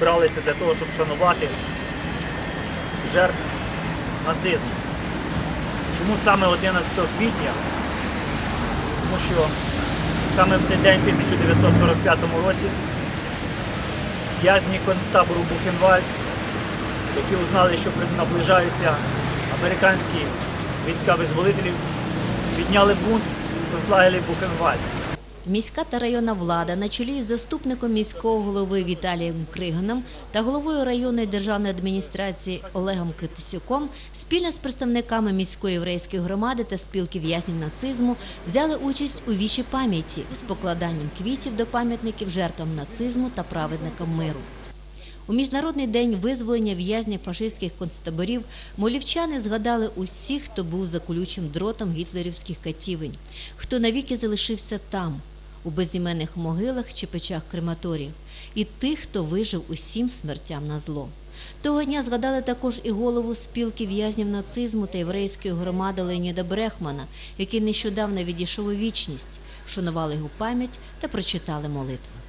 Бралися для того, щоб шанувати жертв нацизму. Чому саме 11 квітня? Тому що саме в цей день, в 1945 році, в'язні концтабору Бухенвальд, які узнали, що наближаються американські війська визволителів, підняли бунт концлагері Бухенвальд. Міська та районна влада на чолі з заступником міського голови Віталієм Криганом та головою районної державної адміністрації Олегом Китисюком спільно з представниками міської єврейської громади та спілки в'язнів нацизму взяли участь у вічі пам'яті з покладанням квітів до пам'ятників жертвам нацизму та праведникам миру. У міжнародний день визволення в'язнів фашистських концтаборів молівчани згадали усіх, хто був за колючим дротом гітлерівських катівень, хто навіки залишився там, у безіменних могилах чи печах крематорів, і тих, хто вижив усім смертям на зло. Того дня згадали також і голову спілки в'язнів нацизму та єврейської громади Леоніда Брехмана, який нещодавно відійшов у вічність, вшанували його пам'ять та прочитали молитву.